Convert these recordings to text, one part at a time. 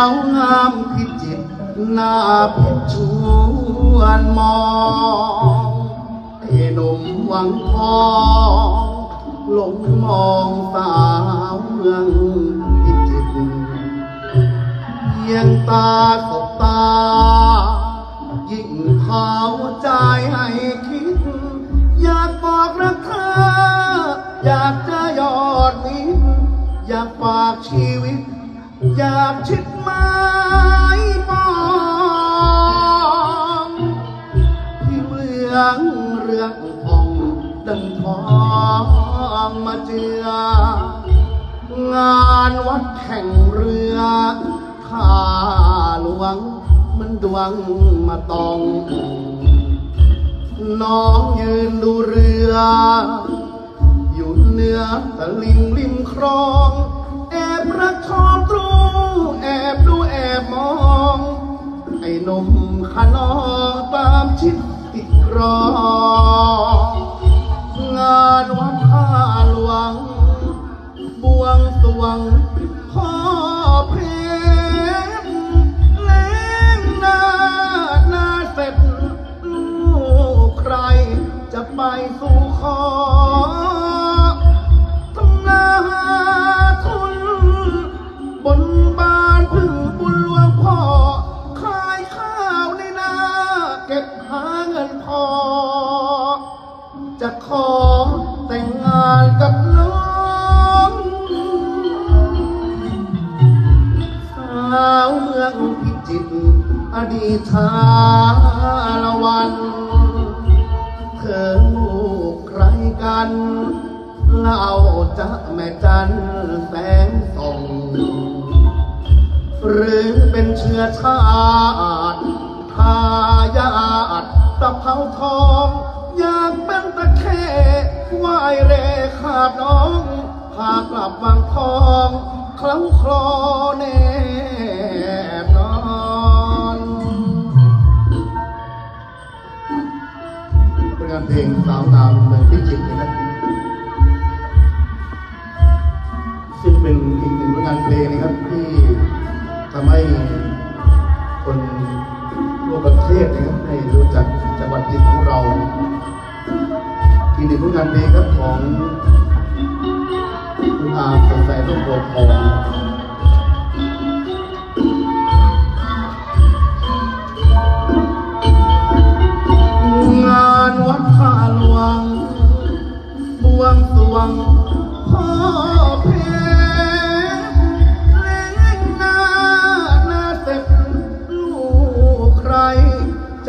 าวงามพิจิตรหน้าเพชรชวนมองไอ้หนุ่มวังทองหลงมองสาวเมืองพิจิตรเพียงตาสบตา ยิ่งเผาใจให้คิด อยากบอกรักเธอ อยากจะยอดมิตรอยากฝากชีวิต อยากชิดไม้ปองที่เหลืองเรื่องทองดังทองมาเจืองานวัดแข่งเรือข้าหลวงมันดวงมาตอง น้องยืนดูเรือ อยู่เหนือตะลิงริมครอง บรักชอบตรูแอบดูแอบมอง ไอ้หนุ่มขนองตามชิดติดรองงานวัดท่าหลวง บวงสรวงพ่อเพชรเล้งหน้าหน้าเสร็จลูกใครจะไปสู่ จะขอแต่งงานกับน้องสาวเมืองพิจิตรอดีตชาละวัน เธอลูกใครกันเล่าจะแม่จันแสงส่องหรือเป็นเชื้อชาติทายาทตะเภาทอง อยากเป็นตะแค่ไหวเรขาดน้อง พากลับวังทองเคล้าคลอแนบนอน เป็นงานเพลงสาวงามเมืองพิจิตรนะครับ ซึ่งเป็นอีกหนึ่งผลงานเพลงนะครับที่ทำให้ คนทั่วประเทศนะครับได้รู้จักจังหวัดจิตของเราอีกหนึ่งผลงานเพลงครับของคุณอาสดใสร่มโพธิ์ทองงานวัดท่าหลวงบวงสวง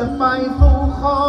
จะไปสู่ขอ